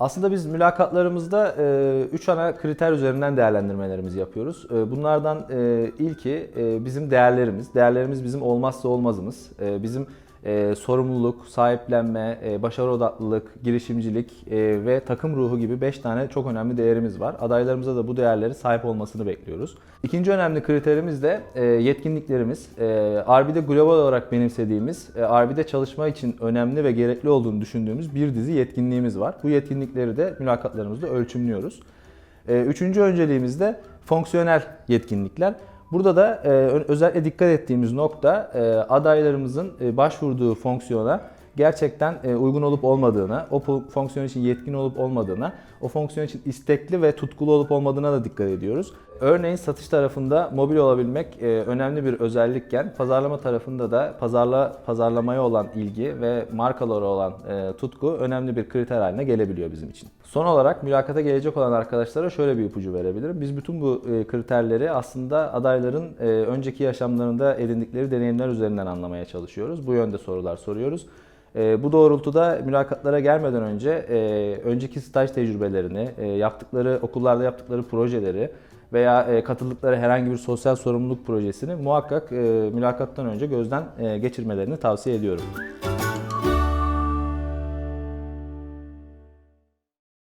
Aslında biz mülakatlarımızda 3 ana kriter üzerinden değerlendirmelerimizi yapıyoruz. E, Bunlardan e, ilki e, bizim değerlerimiz. Değerlerimiz bizim olmazsa olmazımız. E, Bizim e, sorumluluk, sahiplenme, e, başarı odaklılık, girişimcilik e, ve takım ruhu gibi 5 tane çok önemli değerimiz var. Adaylarımıza da bu değerleri sahip olmasını bekliyoruz. İkinci önemli kriterimiz de e, yetkinliklerimiz. E, RB'de global olarak benimsediğimiz, e, RB'de çalışma için önemli ve gerekli olduğunu düşündüğümüz bir dizi yetkinliğimiz var. Bu yetkinlikleri de mülakatlarımızda ölçümlüyoruz. E, Üçüncü önceliğimiz de fonksiyonel yetkinlikler. Burada da e, özellikle dikkat ettiğimiz nokta e, adaylarımızın e, başvurduğu fonksiyona gerçekten e, uygun olup olmadığına, o fonksiyon için yetkin olup olmadığına, o fonksiyon için istekli ve tutkulu olup olmadığına da dikkat ediyoruz. Örneğin satış tarafında mobil olabilmek e, önemli bir özellikken pazarlama tarafında da pazarla pazarlamaya olan ilgi ve markalara olan e, tutku önemli bir kriter haline gelebiliyor bizim için. Son olarak mülakata gelecek olan arkadaşlara şöyle bir ipucu verebilirim. Biz bütün bu e, kriterleri aslında adayların önceki yaşamlarında edindikleri deneyimler üzerinden anlamaya çalışıyoruz. Bu yönde sorular soruyoruz. E, bu doğrultuda mülakatlara gelmeden önce e, önceki staj tecrübelerini, e, yaptıkları okullarda yaptıkları projeleri veya e, katıldıkları herhangi bir sosyal sorumluluk projesini muhakkak e, mülakattan önce gözden e, geçirmelerini tavsiye ediyorum.